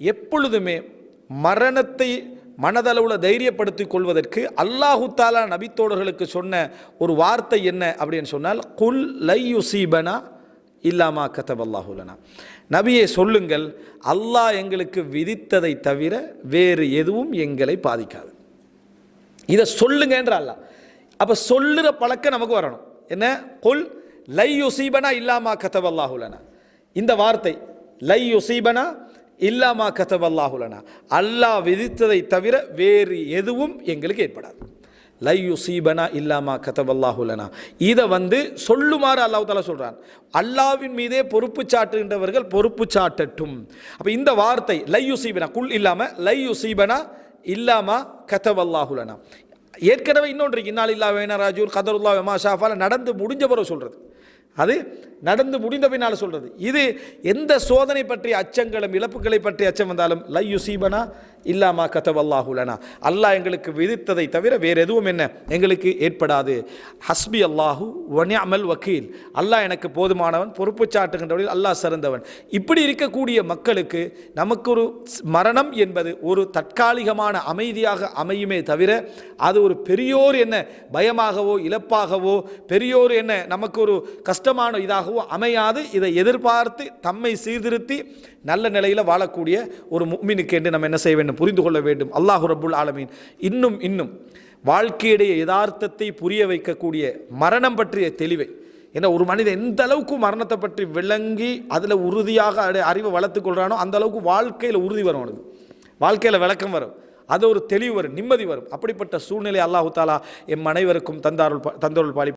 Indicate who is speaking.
Speaker 1: எப்பொழுதுமே மரணத்தை மனதளவில் தைரியப்படுத்திக் கொள்வதற்கு அல்லாஹு தாலா நபித்தோழர்களுக்கு சொன்ன ஒரு வார்த்தை என்ன அப்படின்னு சொன்னால் குல் லை யுசீபனா இல்லாமா கதப் நபியை சொல்லுங்கள் அல்லாஹ் எங்களுக்கு விதித்ததை தவிர வேறு எதுவும் எங்களை பாதிக்காது. இதை சொல்லுங்கன்ற அல்லாஹ். அப்போ சொல்லுற பழக்கம் நமக்கு வரணும். என்ன? கொல் லை யுசீபனா இல்லாமா கதப் இந்த வார்த்தை லை யுசீபனா இல்லாமா கதப் அல்லாஹுலனா அல்லாஹ் விதித்ததை தவிர வேறு எதுவும் எங்களுக்கு ஏற்படாது. லை யுசீபனா இல்லாமா கதப் அல்லாஹுலனா இதை வந்து சொல்லுமாறு அல்லாஹ் தாலா சொல்கிறான் அல்லாவின் மீதே பொறுப்பு சாட்டுகின்றவர்கள் பொறுப்பு சாட்டட்டும். அப்போ இந்த வார்த்தை லை யுசீபனா குல் இல்லாமல் லை யுசீபனா இல்லாமா கதப் அல்லாஹுலனா ஏற்கனவே இன்னொன்று இன்னால் இல்லா வேணா ராஜூர் கதருல்லா வெமா ஷாஃபால நடந்து முடிஞ்ச பிறகு சொல்கிறது அது நடந்து முடிந்த பின்னால் சொல்கிறது இது எந்த சோதனை பற்றிய அச்சங்களும் இழப்புகளை பற்றிய அச்சம் வந்தாலும் லை யுசீபனா இல்லாமா கதவ் அல்லாஹ் எங்களுக்கு விதித்ததை தவிர வேறு எதுவும் என்ன? எங்களுக்கு ஏற்படாது. ஹஸ்பி அல்லாஹு வனியமல் வக்கீல். அல்லாஹ் எனக்கு போதுமானவன் பொறுப்பு சாட்டுகின்றவர்கள் அல்லாஹ் சிறந்தவன். இப்படி இருக்கக்கூடிய மக்களுக்கு நமக்கு ஒரு மரணம் என்பது ஒரு தற்காலிகமான அமைதியாக அமையுமே தவிர அது ஒரு பெரியோர் என்ன பயமாகவோ இழப்பாகவோ பெரியோர் என்ன நமக்கு ஒரு கஷ்டமான இதாகவோ அமையாது. இதை எதிர்பார்த்து தம்மை சீர்திருத்தி நல்ல நிலையில் வாழக்கூடிய ஒரு முக்மினுக்கு என்று நம்ம என்ன செய்ய வேண்டும்? புரிந்து கொள்ள வேண்டும். அல்லாஹு ரபுல் ஆலமீன் இன்னும் இன்னும் வாழ்க்கையுடைய யதார்த்தத்தை புரிய வைக்கக்கூடிய மரணம் பற்றிய தெளிவை. ஏன்னா ஒரு மனிதன் எந்த அளவுக்கு மரணத்தை பற்றி விளங்கி அதில் உறுதியாக அறிவை வளர்த்து கொள்கிறானோ அந்த அளவுக்கு வாழ்க்கையில் உறுதி வரும் அவனுக்கு. வாழ்க்கையில் விளக்கம் வரும். அது ஒரு தெளிவு வரும் நிம்மதி வரும். அப்படிப்பட்ட சூழ்நிலை அல்லாஹு தாலா எம் அனைவருக்கும் தந்தாருள் தந்தருள் பாலி